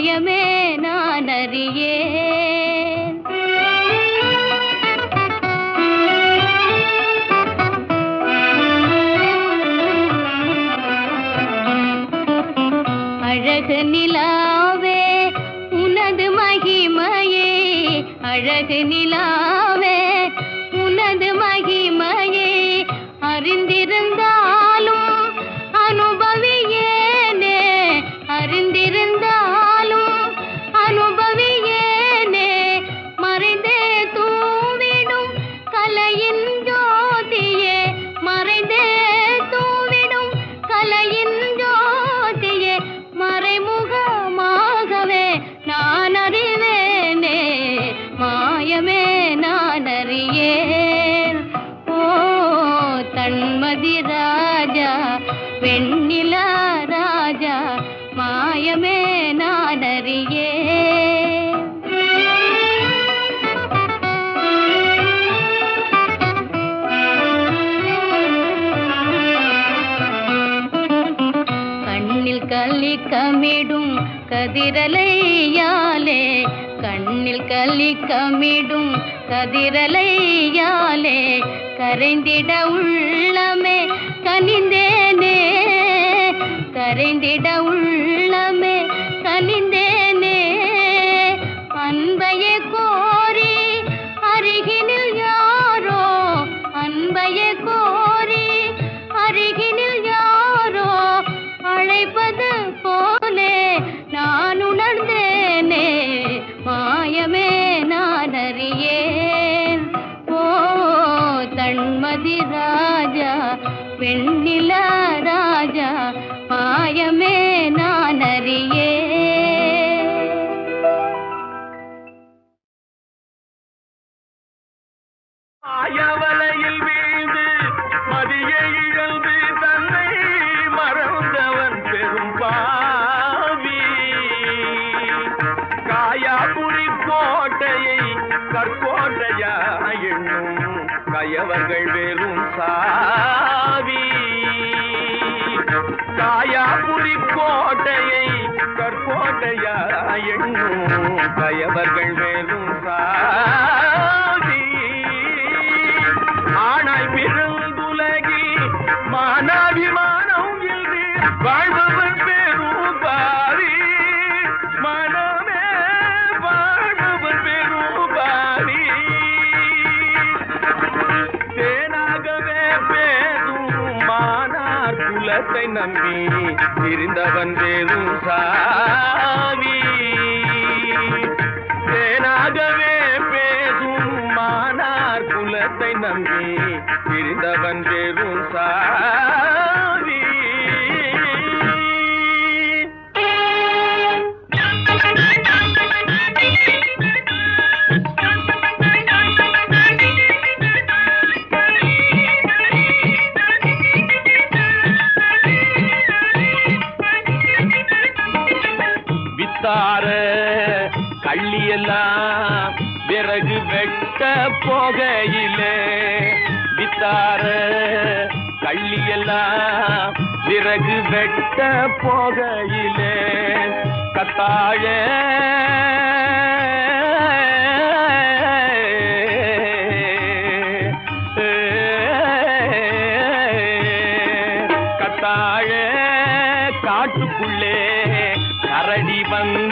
மாயமே நான் அறியேன் கதிரலையாலே கண்ணில் கலிக்கமிடும் கதிரலையாலே கரைந்திட உள்ளமே கனிந்தேனே கரைந்திட உள்ள கயவர்கள் வெறும் சாவி. காயாபுரி கோட்டையை கற்கோட்டையா எண்ணும் கயவர்கள் வெறும் சாவி. ஆனாய் பிறந்துலகி மானாபிமானம் இன்றி குலத்தை நம்பி இருந்தவன் வேறும் சாவி தேனாகவே பேசும் மானார் குலத்தை நம்பி இருந்தவன் வேறும் சாவி போகையிலே வித்தார கள்ளியெல்லாம் விறகு வெட்ட போகையிலே கத்தாழ கத்தாழ காட்டுக்குள்ளே கரடி வந்து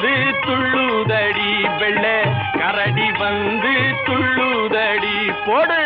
போடு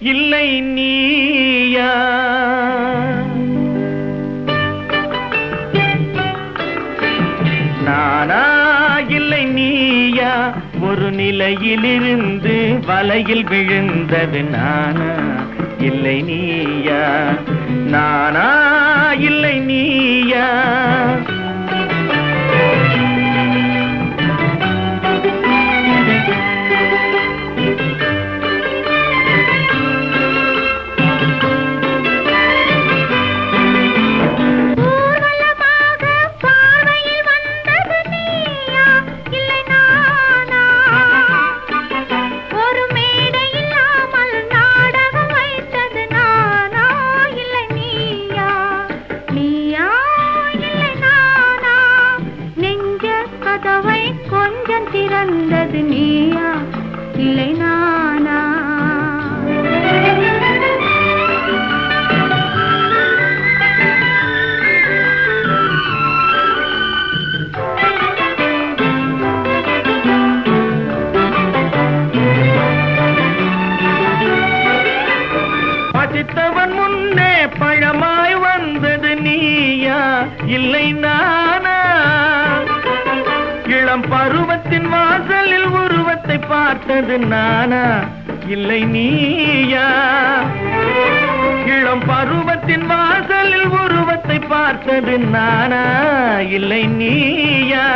இல்லை நீயா? நானா இல்லை நீயா? ஒரு நிலையிலிருந்து வலையில் விழுந்தது நானா? இல்லை நீயா? நானா இல்லை நீயா? பார்த்தது நானா? இல்லை நீயா? இளம் பருவத்தின் வாசலில் உருவத்தை பார்த்தது நானா? இல்லை நீயா?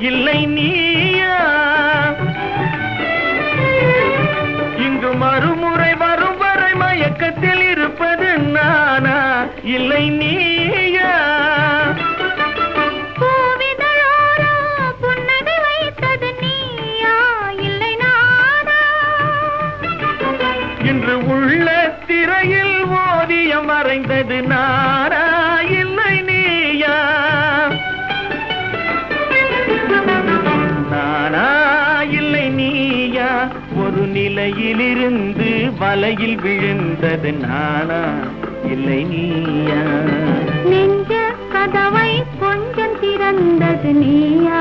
இல்லை நீயா? இங்கு மறுமுறை வரும் வரை மயக்கத்தில் இருப்பது நானா? இல்லை நீ நிலையிலிருந்து விழுந்தது நானா? இல்லை நீயா? நெஞ்ச கதவை கொஞ்சம் திறந்தது நீயா?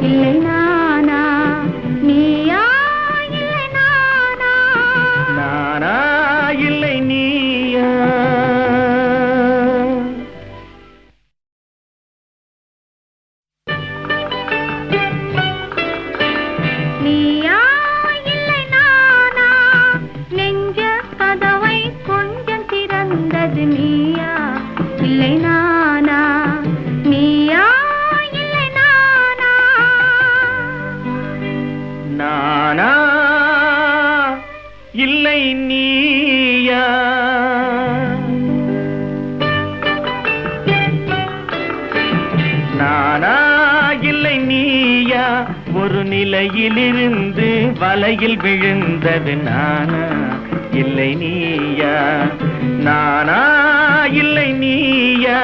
இல்லை இலையிலிருந்து வலையில் விழுந்தது நானா? இல்லை நீயா? நானா? இல்லை நீயா?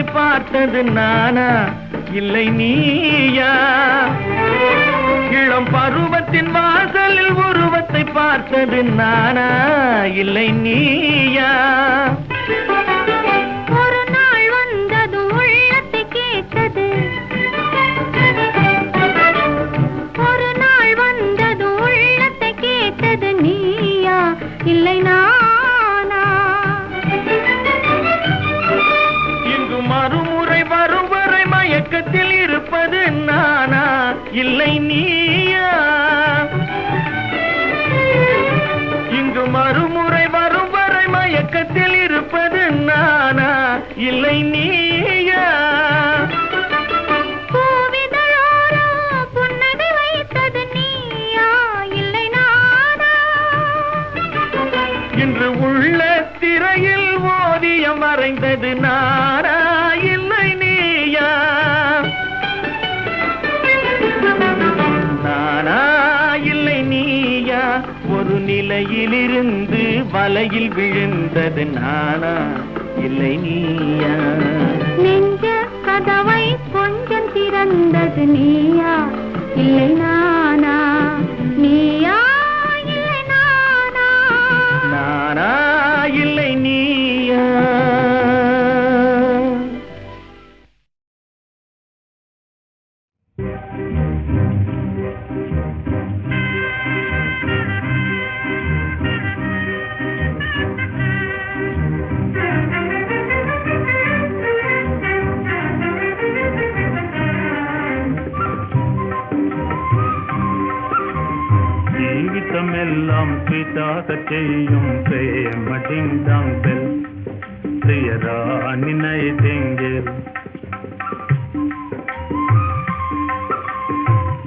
உருவத்தை பார்த்தது நானா? இல்லை நீயா? இளம் பருவத்தின் வாசலில் உருவத்தை பார்த்தது நானா? இல்லை நீயா? வரை மயக்கத்தில் இருப்பது நானா? இல்லை நீயா? இங்கு மறுமுறை வரும் வரை மயக்கத்தில் இருப்பது நானா? இல்லை நீயா? பூவிதழோரோ புன்னகை வைத்தது நீயா? இல்லை நானா? இன்று உள்ள திரையில் ஓவியம் வரைந்தது நானா. இருந்து வலையில் விழுந்தது நானா? இல்லை நீயா? நெஞ்ச கதவை கொஞ்சம் திறந்தது நீயா? இல்லை நானா?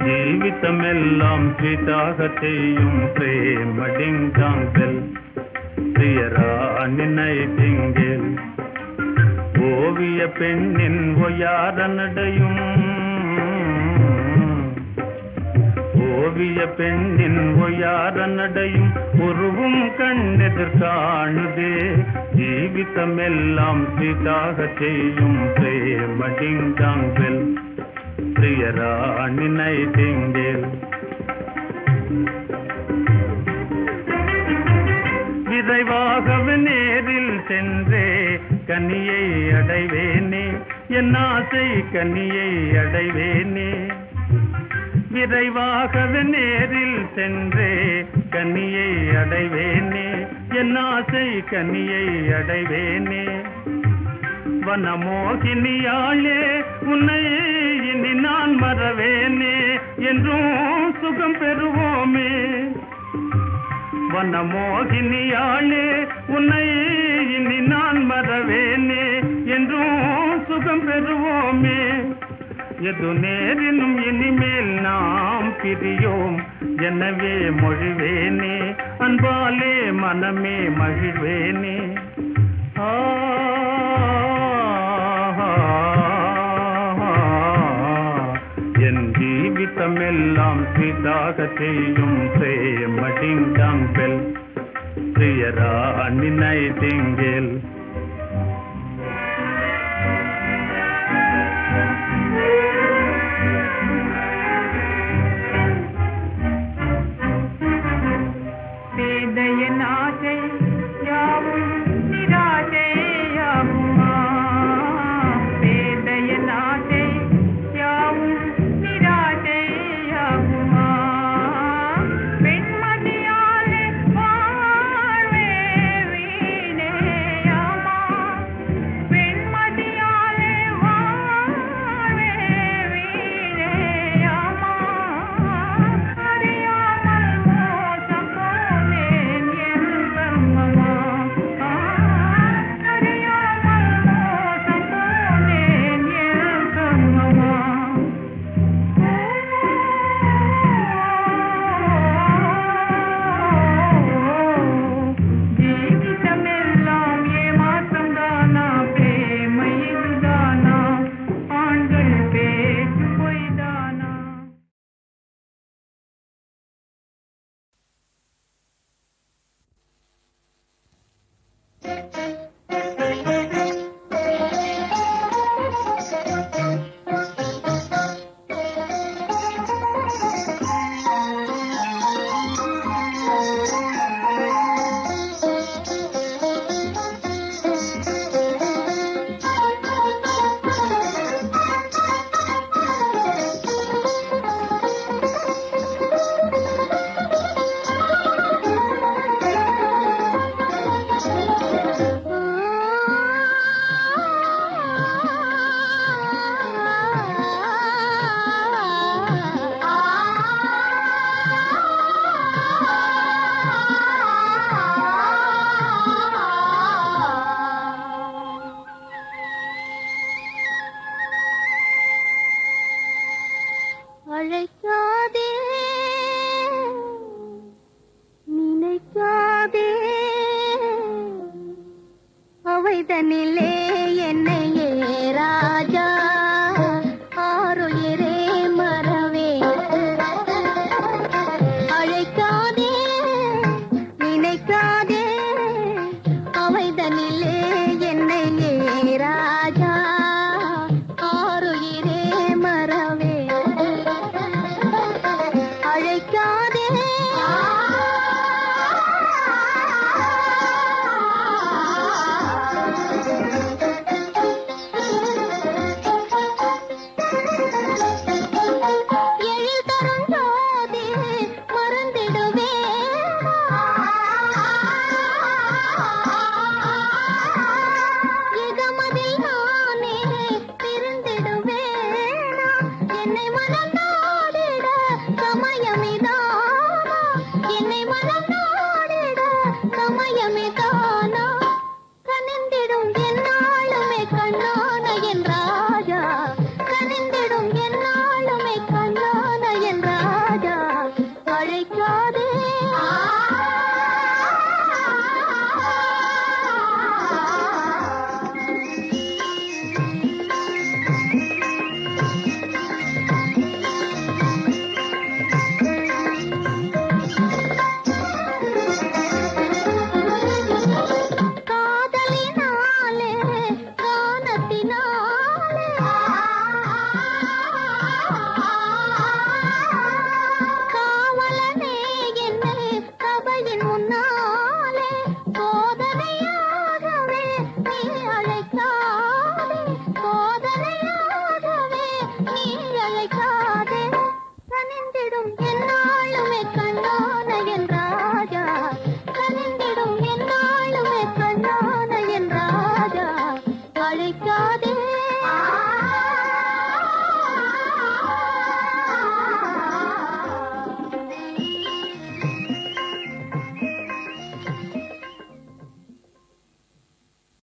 ஜீவிதமெல்லாம் ஸ்வீட்டாக செய்யும் பிரேம டிங் டாங் பெல் பிரியராணி நைட்டிங்கேல் ஓவிய பெண்ணின் ஒயார நடையும். ஓவிய பெண்ணின் ஒயாத நடையும் உருவும் கண்ணெதிர் காணுதே. ஜீவிதமெல்லாம் சீதாக செய்யும் பிரேமடிங்காங்கல் பிரியராணி நைட்டிங்கேல் விரைவாகவே நேரில் சென்றே கனியை அடைவேனே. என் ஆசை கனியை அடைவேனே. விரைவாகவே நேரில் சென்றே கனியை அடைவேனே. என் ஆசை கனியை அடைவேனே. வனமோகினியாளே உன்னை இனி நான் மறவேனே என்றும் சுகம் பெறுவோமே. வனமோகினியாளே உன்னை இனி நான் மறவேனே என்றும் சுகம் பெறுவோமே. எது நேரினும் இனிமேல் நாம் பிரியோம் எனவே மொழிவேனே. அன்பாலே மனமே மகிழ்வேனே. ஆ ஜீவிதமெல்லாம் ஸ்வீட்டாக செய்யும் பிரேமடிங் டாங் பெல்